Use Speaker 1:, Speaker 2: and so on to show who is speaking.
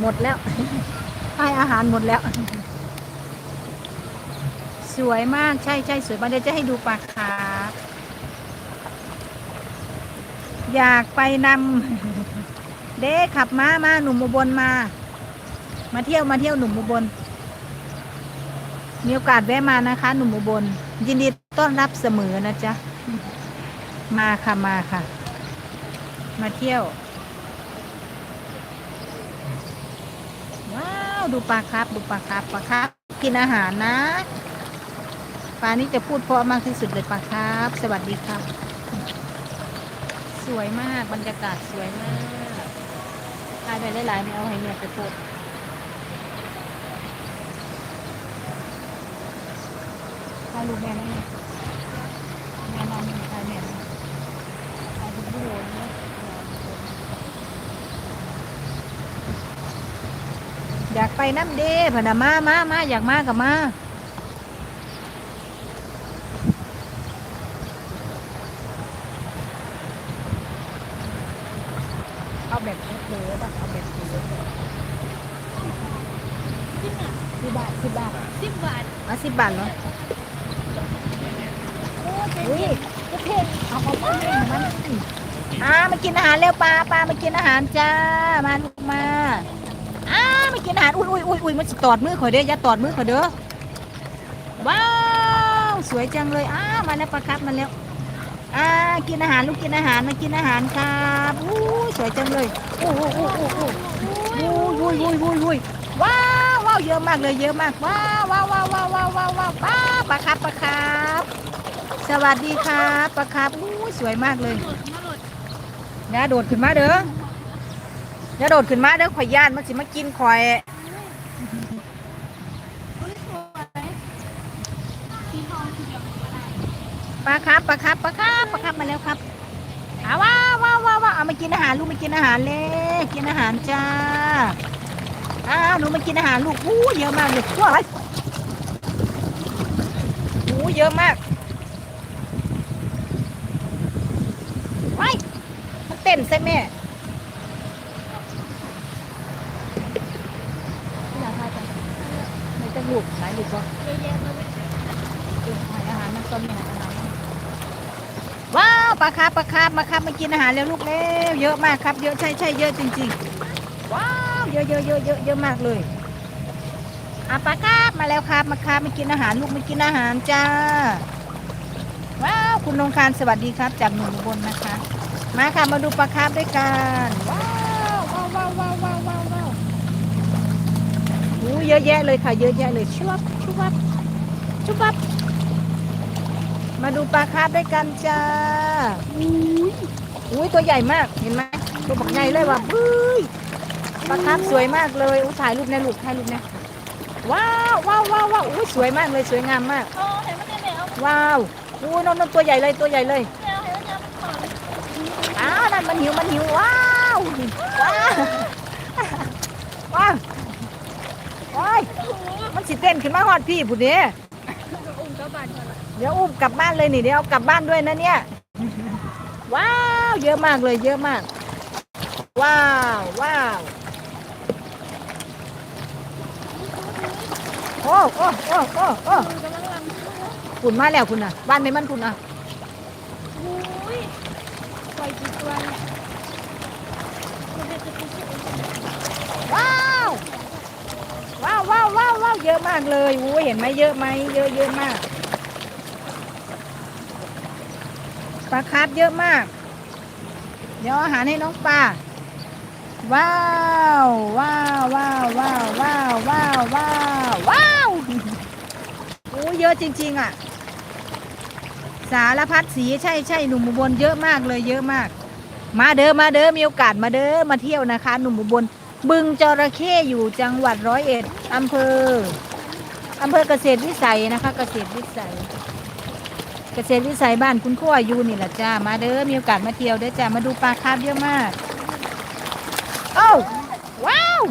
Speaker 1: หมดแล้วให้อาหารหมดแล้ว สวยมากใช่ใช่สวยมากเดี๋ยวจะให้ดูปลาคาร์ฟอยากไปนำเด้ขับม้ามาหนุ่มอุบลมา มาเที่ยวมาเที่ยวหนุ่มอุบลมีโอกาสแวะมานะคะ หนุ่มอุบล ยินดีต้อนรับเสมอนะจ๊ะ มาค่ะมาค่ะ มาเที่ยว ว้าว ดูปลาครับ ดูปลาครับปลาครับ กินอาหารนะ ปลานี้จะพูดเพราะมากที่สุดเลยปลาครับ สวัสดีครับ สวยมากบรรยากาศสวยมากถ่ายไปหลายๆไม่เอาให้เนี่ยไปโพดถ่ายรูปแม่นะแม่นอนถ่ายแม่นะถ่ายรูปวิดีโอนะ อยากไป น้ำเด้พะนะมามามาอยากมากับมาเอาแบบเลือป่ะเอาแบบเลือสิบบาทสิบบาท
Speaker 2: สิบบาท
Speaker 1: อะสิบบาทเหรอ
Speaker 2: โอ้เจ๊
Speaker 1: อุ้ยก็เพ่เอาเอาเอาเอามันอ่ามากินอาหารเร็วปลาปลามากินอาหารจ้ามาลูกมาอ่า นานอุ้ยอุ้ยอุ้ยอุ้ยมันตอดมือขอเด้ออย่าตอดมือขอเด้อว้าวสวยจังเลยอ้ามาแล้วปลาครับมาแล้วอ่ากินอาหารลูกกินอาหารมากินอาหารครับอู้สวยจังเลยโอ้โหโอ้โหโอ้โหวุ้ยวุ้ยวุ้ยวุ้ยว้าวว้าวเยอะมากเลยเยอะมากว้าวว้าวว้าวว้าวว้าวว้าวว้าวปลาครับปลาครับสวัสดีครับปลาครับอู้สวยมากเลยนะโดดขึ้นมาเด้อ อย่าโดดขึ้นมาเด้อข่อยย่านมันสิมากินข่อยปลาครับปลาครับปลาครับปลาครับมาแล้วครับอาว้าวว้าวว้าวว้าเอามากินอาหารลูกมากินอาหารเลยกินอาหารจ้าอ้าหนูมากินอาหารลูกอู้เยอะมากเลยว้าวอะไรอู้เยอะมากว้มันเต้นใช่ไหมอยากทานจังไม่ต้อง ลูกหลายลูกก็
Speaker 2: เยอะแยะเลย
Speaker 1: อาหารมันต้นมีอาหารว้าวปลาคาปลาคามาครับมากินอาหารเร็วลูกเร็วเยอะมากครับเยอะใช่ใช่เยอะจริงๆว้าวเยอะเยอะเยอะเยอะเยอะมากเลยอะปลาคาร์ฟมาแล้วครับมาครับมากินอาหารลูกมากินอาหารจ้าว้าวคุณนงคารสวัสดีครับจากหนุ่มบลนะคะ มาค่ะมาดูปลาคาร์ฟด้วยกันว้าวว้าวว้าวว้าวว้าวว้าวโอ้เยอะแยะเลยค่ะ เยอะแยะเลยชุบชุบชุบมาดูปลาคาร์ฟด้วยกันจ้าอุ้ยอุ้ยตัวใหญ่มากเห็นไหมตัวบักใหญ่เลยว่ะเฮ้ยปลาคาร์ฟสวยมากเลยอุ้ยถ่ายรูปในลูกถ่ายรูปนะว้าวว้าวว้าวว้าวอุ้ยสวยมากเลยสวยงามมาก
Speaker 2: โอ้เห็นมันจะเหนียว
Speaker 1: ว้าวอุ้ยนนนตัวใหญ่เลยตัวใหญ่เลย
Speaker 2: เหนียวเห็นมันจะต่อย
Speaker 1: อ้าวนั่นมันหิวมันหิวว้าวว้าว ว้าวว้ายมันสิเต้นขึ้นมาฮอดพี่ผู้เดีย
Speaker 2: อุ้มเจ้าบาทก่อนละ
Speaker 1: เดี๋ยวอุ้มกลับบ้านเลยนี่เดี๋ยวเอากลับบ้านด้วยนะเนี่ย ว้าว เยอะมากเลยเยอะมาก ว้าวว้าวโอ้โอ้โอ้โอ้โอ้
Speaker 2: กำลังลัง
Speaker 1: คุณมาแล้วคุณอะบ้านไม่มันคุณอะ
Speaker 2: อุ้ยปล่อยกี่ตัวเนี่ยมันจะจะจะจะ
Speaker 1: ว้าวว้ เยอะมากเลยอู้เห็นไหมเยอะไหมเยอะเยอะมากปลาคาร์ฟเยอะมาก เดี๋ยวอาหารให้น้องปลาว้าวว้าวว้าวว้าวว้าวว้าวว้าวว้าวโอ้เยอะจริง ๆ อะ สารพัดสีใช่ใช่หนุ่มอุบลเยอะมากเลยเยอะมาก มาเด้อมาเด้อมีโอกาสมาเด้อมาเที่ยวนะคะ หนุ่มอุบลบึงจระเข้อยู่จังหวัดร้อยเอ็ดอำเภอ อำเภอเกษตรวิสัยนะคะ เกษตรวิสัย เกษตรวิสัยบ้านคุณขั้วอยู่นี่แหละจ้า มาเด้อ มีโอกาสมาเที่ยวเด้อจ้า มาดูปลาคาร์ฟเยอะมาก โอ้วว้าว